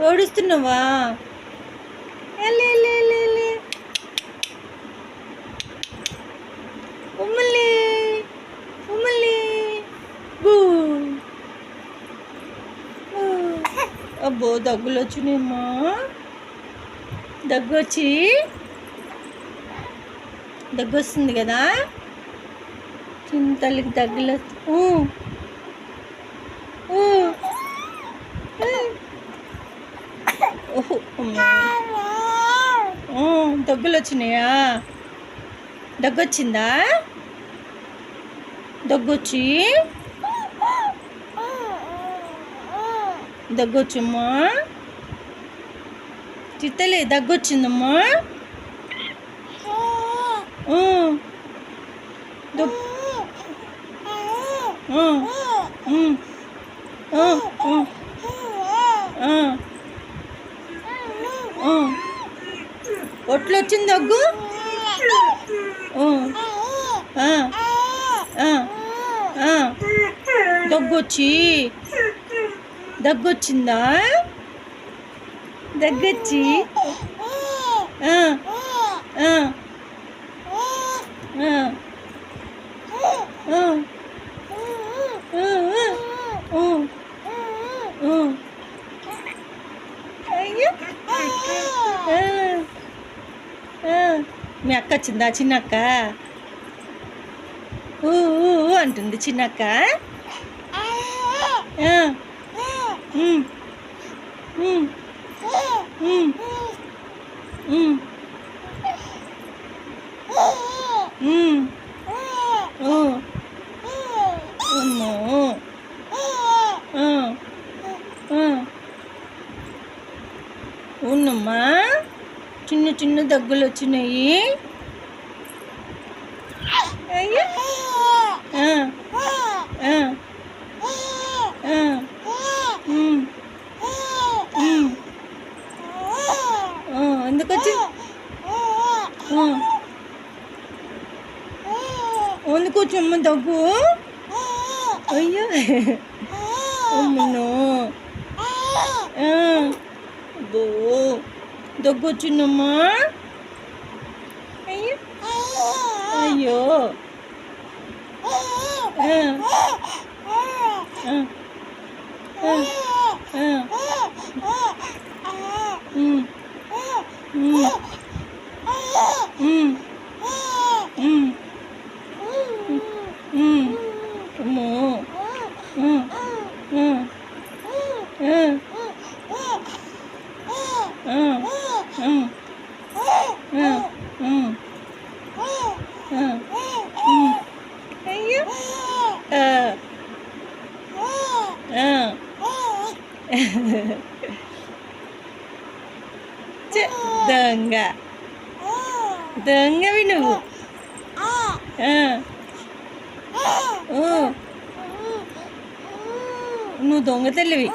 ఓడిస్తున్నావా ఎల్లి, ఎల్లి, ఉమ్మలి ఉమ్మలి బూ అబ్బో దగ్గులు వచ్చినాయమ్మా దగ్గు వచ్చి దగ్గు వస్తుంది కదా? చిన్న తల్లికి దగ్గులు వస్తు- ఊ. ఊ. ఊ. ఓహో అమ్మా. ఊ, దగ్గులు వచ్చినాయా? దగ్గు వచ్చిందా దగ్గొచ్చి? దగ్గొచ్చమ్మా. చిత్తలే దగ్గొచ్చిందమ్మా. ఊ. ఒట్లు వచ్చింది దగ్గు? ఊ. దగ్గొచ్చి. దగ్గొచ్చిందా? దగ్గొచ్చి. మీ అక్క వచ్చిందా చిన్నక్క? ఊ ఊ ఊ అంటుంది చిన్నక్క. అక్క Mm. ఉన్నమ్మా చిన్న చిన్న దగ్గులు వచ్చినాయి. ఎందుకు వచ్చి. ఎందుకు వచ్చమ్మ దగ్గు? అయ్యో. అమ్మను బో దగ్గు వచ్చిందమ్మా అయ్యో అయ్యో ఆ. ఆ. ఆ. ఆ. ఉమ్. ఉమ్. ఉమ్. ఉమ్. ఉమ్. అమ్మో ఆ. ఉమ్. ఆ. ఉమ్. ఆ. ఉమ్. అయ్యో ఆ. ఆ. ఛ, దొంగ దొంగవి నువ్వు ఆ. ఓ నువ్వు దొంగ తల్లివి